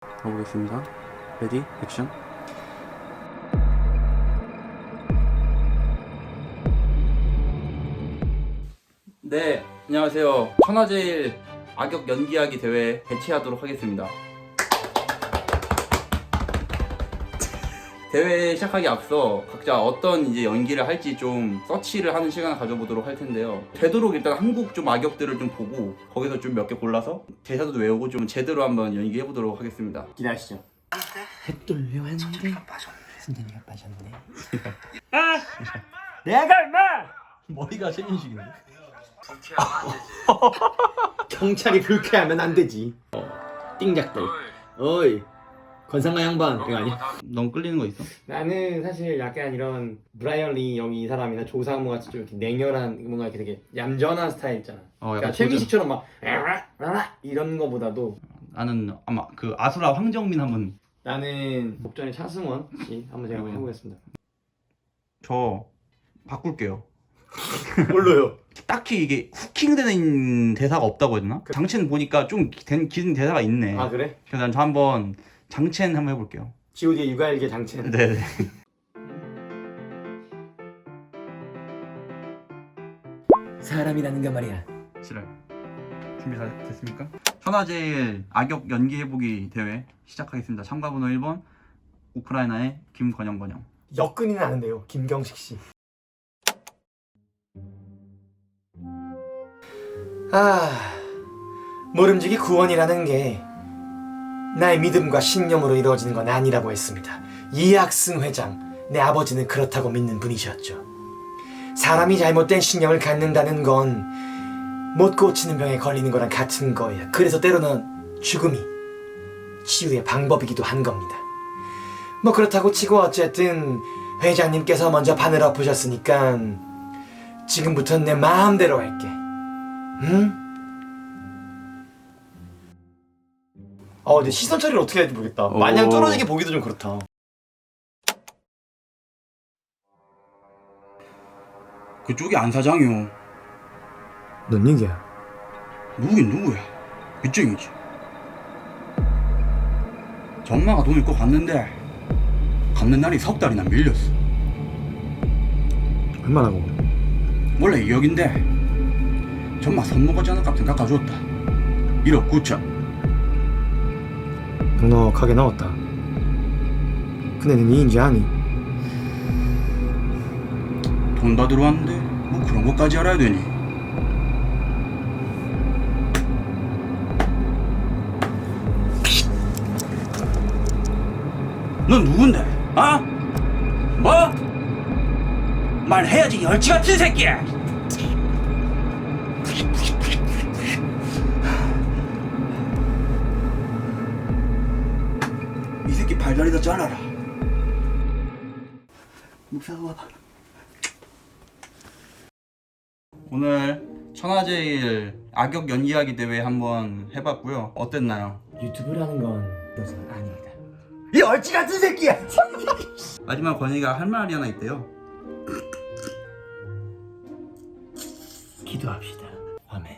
가보겠습니다. 레디, 액션. 네, 안녕하세요. 천하제일 악역 연기하기 대회 개최하도록 하겠습니다. 대회 시작하기 앞서 각자 어떤 이제 연기를 할지 좀 서치를 하는 시간을 가져보도록 할 텐데요. 되도록 일단 한국 좀 악역들을 좀 보고 거기서 좀 몇 개 골라서 대사도 외우고 좀 제대로 한번 연기해 보도록 하겠습니다. 기다리시죠. 돌려왔는데 순진이가 빠졌네 내가 임마! 머리가 최민식인데? 경찰이 불쾌하면 안 되지. 어, 띵작들. 어이, 권상가 양반. 이거 아니야? 넌 끌리는 거 있어? 나는 사실 약간 이런 브라이언 리 영이 이 사람이나 조상모 같이 좀 이렇게 냉혈한 뭔가 이렇게 되게 얌전한 스타일 있잖아. 어, 그러니까 최민식처럼 막 이런 거보다도 나는 아마 그 아수라 황정민 한번 나는 복전의 차승원 씨 한번 제가 한번 해보겠습니다. 저 바꿀게요. 뭘로요? 딱히 이게 후킹되는 대사가 없다고 해야 되나? 장첸 보니까 좀 된, 긴 대사가 있네. 아 그래? 그래서 난저 한번 장첸 한번 해볼게요. G.O.D의 육아일기 장첸. 네네. 사람이라는 게 말이야 싫어요. 준비 다 됐습니까? 천하제일 악역 연기 해보기 대회 시작하겠습니다. 참가 번호 1번 우크라이나의 김건영 건영. 역근이 나는데요, 김경식 씨. 아, 모름지기 구원이라는 게 나의 믿음과 신념으로 이루어지는 건 아니라고 했습니다. 이학승 회장, 내 아버지는 그렇다고 믿는 분이셨죠. 사람이 잘못된 신념을 갖는다는 건 못 고치는 병에 걸리는 거랑 같은 거예요. 그래서 때로는 죽음이 치유의 방법이기도 한 겁니다. 뭐 그렇다고 치고 어쨌든 회장님께서 먼저 바늘 엎으셨으니까 지금부터는 내 마음대로 할게. 응? 어, 근데 시선 처리를 어떻게 해야 될지 모르겠다. 마냥 오. 떨어지게 보기도 좀 그렇다. 그쪽이 안 사장이요. 뭔 얘기야? 누구긴 누구야. 빚쟁이지. 전마가 돈을 꼭 갚는데 갚는 날이 석 달이나 밀렸어. 얼마나고? 원래 2억인데 전마 손모가지 값은 깎아줬다. 1억 9천. 넉넉하게 나왔다. 근데 는 이인지 아니? 돈다 들어왔는데 뭐 그런 것까지 알아야 되니? 넌 누군데? 아? 뭐? 말해야지 열치 같은 새끼야! 새끼 발다리 다 잘라라. 묵사가 와봐. 오늘 천하제일 악역 연기하기 대회 한번 해봤고요. 어땠나요? 유튜브라는 건 그것은 아닙니다. 이 얼지 같은 새끼야 마지막 건이가 할 말이 하나 있대요. 기도합시다 아멘